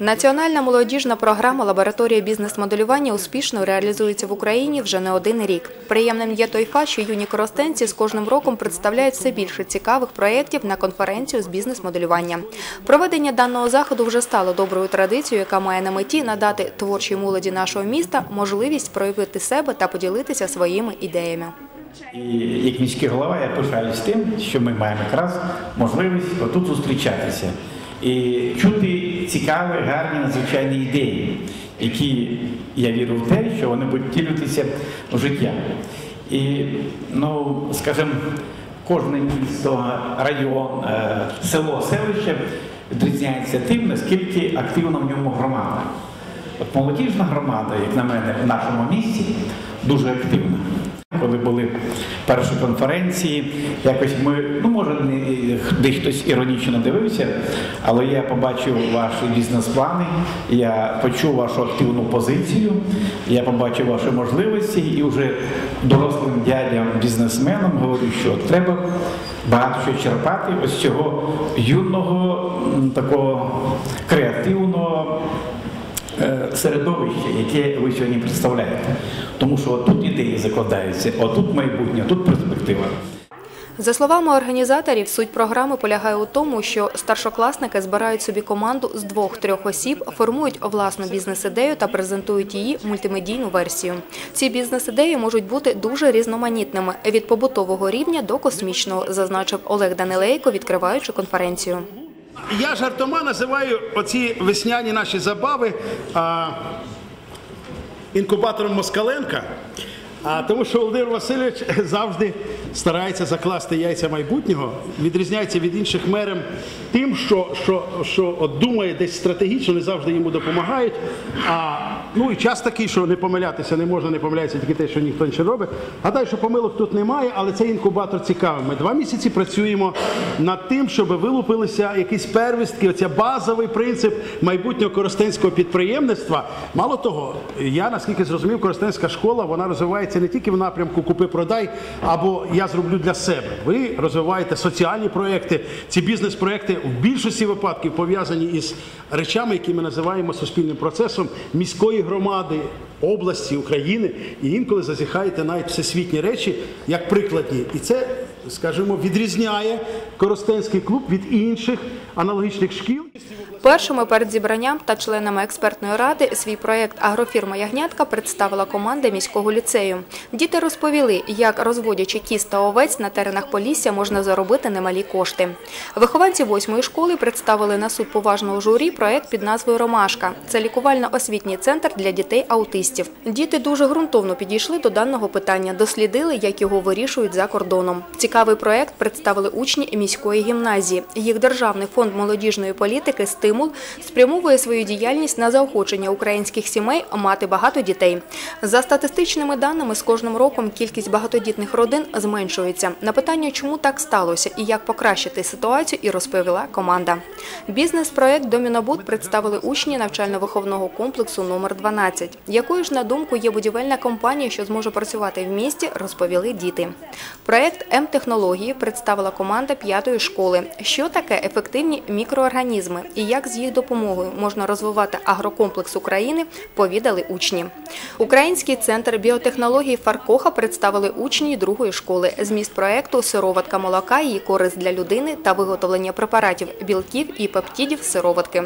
Національна молодіжна програма Лабораторія бізнес-моделювання успішно реалізується в Україні вже не один рік. Приємним є той факт, що юні коростенці з кожним роком представляють все більше цікавих проєктів на конференцію з бізнес-моделювання. Проведення даного заходу вже стало доброю традицією, яка має на меті надати творчій молоді нашого міста можливість проявити себе та поділитися своїми ідеями. І як міський голова я пишаюсь тим, що ми маємо якраз можливість отут зустрічатися і чути цікаві, гарні, надзвичайні ідеї, які я вірю в те, що вони будуть втілюватися в життя. І, ну, скажімо, кожне місто, район, е, село, селище відрізняється тим, наскільки активна в ньому громада. От молодіжна громада, як на мене, в нашому місті дуже активна. Коли були перші конференції, якось ми, ну може, десь хтось іронічно дивився, але я побачив ваші бізнес-плани, я почув вашу активну позицію, я побачив ваші можливості і вже дорослим дядям, бізнесменам говорю, що треба багато що черпати ось цього юного, такого креативного середовище, яке ви сьогодні представляєте. Тому що тут ідеї закладаються, отут майбутнє, тут перспектива. За словами організаторів, суть програми полягає у тому, що старшокласники збирають собі команду з двох-трьох осіб, формують власну бізнес-ідею та презентують її мультимедійну версію. Ці бізнес-ідеї можуть бути дуже різноманітними від побутового рівня до космічного, зазначив Олег Данилейко, відкриваючи конференцію. Я жартома називаю оці весняні наші забави а, інкубатором Москаленка. А тому що Володимир Васильович завжди старається закласти яйця майбутнього, відрізняється від інших мерів тим, що, що, що от думає десь стратегічно, не завжди йому допомагають. А ну і час такий, що не помилятися не можна, не помиляється тільки те, що ніхто нічого робить. Гадаю, що помилок тут немає, але цей інкубатор цікавий. Ми два місяці працюємо над тим, щоб вилупилися якісь первістки, оця базовий принцип майбутнього коростенського підприємництва. Мало того, я наскільки зрозумів, коростенська школа вона розвивається не тільки в напрямку купи-продай або я зроблю для себе. Ви розвиваєте соціальні проекти. Ці бізнес-проекти в більшості випадків пов'язані із речами, які ми називаємо суспільним процесом міської громади. Області України і інколи зазіхаєте навіть всесвітні речі як прикладні, і це, скажімо, відрізняє Коростенський клуб від інших аналогічних шкіл. Першими перед зібранням та членами експертної ради свій проєкт Агрофірма Ягнятка представила команда міського ліцею. Діти розповіли, як розводячи кіз та овець на теренах Полісся можна заробити немалі кошти. Вихованці восьмої школи представили на суд поважного журі проєкт під назвою Ромашка. Це лікувально-освітній центр для дітей-аутистів. Діти дуже ґрунтовно підійшли до даного питання, дослідили, як його вирішують за кордоном. Цікавий проєкт представили учні міської гімназії. Їх державний фонд молодіжної політики «Стимул» спрямовує свою діяльність на заохочення українських сімей мати багато дітей. За статистичними даними, з кожним роком кількість багатодітних родин зменшується. На питання, чому так сталося і як покращити ситуацію, і розповіла команда. Бізнес-проект «Домінобуд» представили учні навчально-виховного комплексу номер 12. Якою ж, на думку, є будівельна компанія, що зможе працювати в місті, розповіли діти. Проект М-технології представила команда п'ятої школи. Що таке ефективні мікроорганізми і як з їх допомогою можна розвивати агрокомплекс України, повідали учні. Український центр біотехнології Фаркоха представили учні другої школи. Зміст проекту сироватка молока, її користь для людини та виготовлення препаратів білків і пептидів з сироватки.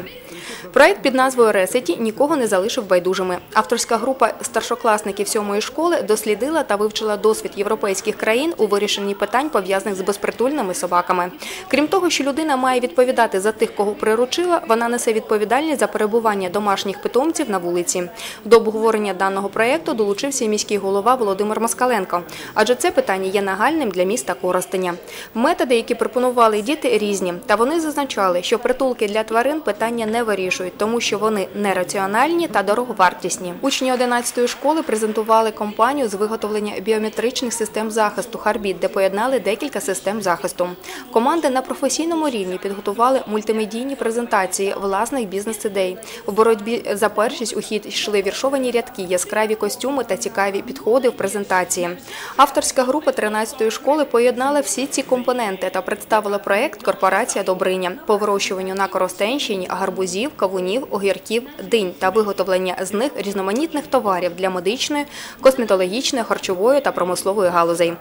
Проект під назвою Ресеті нікого не залишив байдужими. Авторська група старшокласників сьомої школи дослідила та вивчила досвід європейських країн у вирішенні питань, пов'язаних з безпритульними собаками. Крім того, що людина має відповідати за тих, кого приручила, вона несе відповідальність за перебування домашніх питомців на вулиці. До обговорення даного проєкту долучився і міський голова Володимир Москаленко, адже це питання є нагальним для міста Коростеня. Методи, які пропонували діти, різні, та вони зазначали, що притулки для тварин питання не вирішують, тому що вони нераціональні та дороговартісні. Учні 11-ї школи презентували компанію з виготовлення біометричних систем захисту Харбіт, де поєднали декілька систем захисту. Команди на професійному рівні підготували мультимедійні презентації презентації власних бізнес-ідей. В боротьбі за першість у хід йшли віршовані рядки, яскраві костюми та цікаві підходи в презентації. Авторська група 13-ї школи поєднала всі ці компоненти та представила проект Корпорація Добриня по вирощуванню на Коростенщині гарбузів, кавунів, огірків, динь та виготовлення з них різноманітних товарів для медичної, косметологічної, харчової та промислової галузей.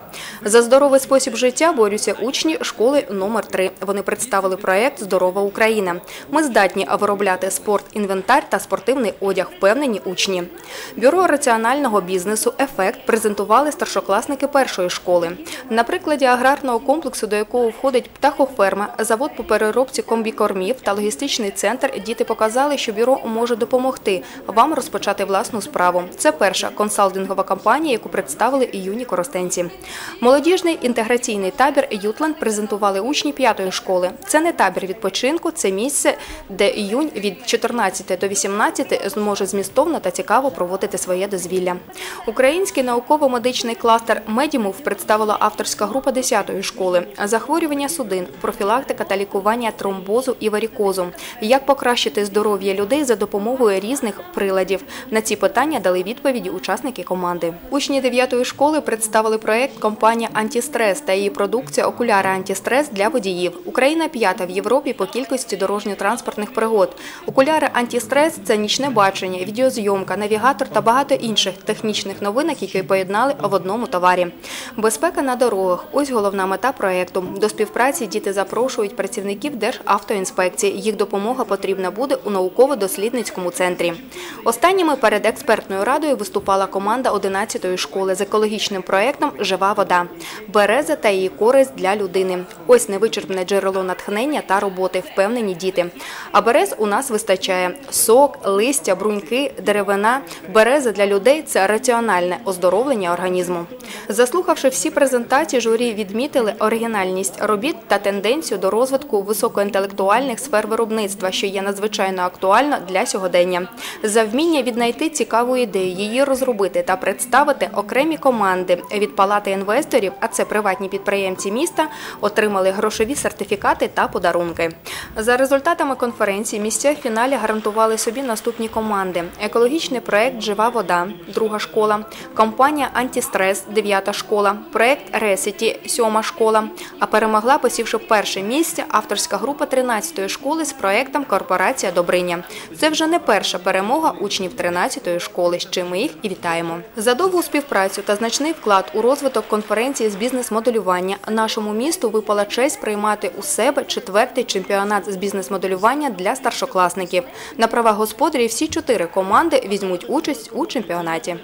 За здоровий спосіб життя борються учні школи номер 3 Вони представили проект Здорова Україна. Ми здатні виробляти спорт, інвентар та спортивний одяг, впевнені учні. Бюро раціонального бізнесу Ефект презентували старшокласники першої школи. На прикладі аграрного комплексу, до якого входить птахоферма, завод по переробці комбікормів та логістичний центр, діти показали, що бюро може допомогти вам розпочати власну справу. Це перша консалтингова компанія, яку представили юні коростенці. Молодіжний інтеграційний табір Ютленд презентували учні п'ятої школи. Це не табір відпочинку, це місце, де іюнь від 14 до 18 зможе змістовно та цікаво проводити своє дозвілля. Український науково-медичний кластер Медімув представила авторська група 10-ї школи. Захворювання судин, профілактика та лікування тромбозу і варікозу. Як покращити здоров'я людей за допомогою різних приладів. На ці питання дали відповіді учасники команди. Учні 9-ї школи представили проект компанія Антістрес та її продукція Окуляри Антістрес для водіїв. Україна п'ята в Європі по кількості дорожньо-транспортних пригод. Окуляри Антістрес це нічне бачення, відеозйомка, навігатор та багато інших технічних новинок, які поєднали в одному товарі. Безпека на дорогах ось головна мета проекту. До співпраці діти запрошують працівників Державтоінспекції. Їх допомога потрібна буде у науково-дослідницькому центрі. Останніми перед експертною радою виступала команда 11-ї школи з екологічним проектом Жива вода, береза та її користь для людини. Ось невичерпне джерело натхнення та роботи, впевнені діти. А берез у нас вистачає: сок, листя, бруньки, деревина. Береза для людей це раціональне оздоровлення організму. Заслухавши всі презентації, журі відмітили оригінальність робіт та тенденцію до розвитку високоінтелектуальних сфер виробництва, що є надзвичайно актуально для сьогодення. За вміння віднайти цікаву ідею, її розробити та представити окремі команди від палати інвесторів, а це приватні підприємці міста, отримали грошові сертифікати та подарунки. За результатами конференції місця в фіналі гарантували собі наступні команди: екологічний проект Жива вода, друга школа, компанія Антістрес, дев'ята школа, проект Ресіті, сьома школа. А перемогла, посівши перше місце, авторська група 13-ї школи з проектом Корпорація Добриня. Це вже не перша перемога учнів 13-ї школи, з чим ми їх і вітаємо. За довгу співпрацю та значний вклад у розвиток конференції з бізнес-моделювання нашому місту випала честь приймати у себе четвертий чемпіонат з бізнес-моделювання для старшокласників. На правах господарів всі чотири команди візьмуть участь у чемпіонаті.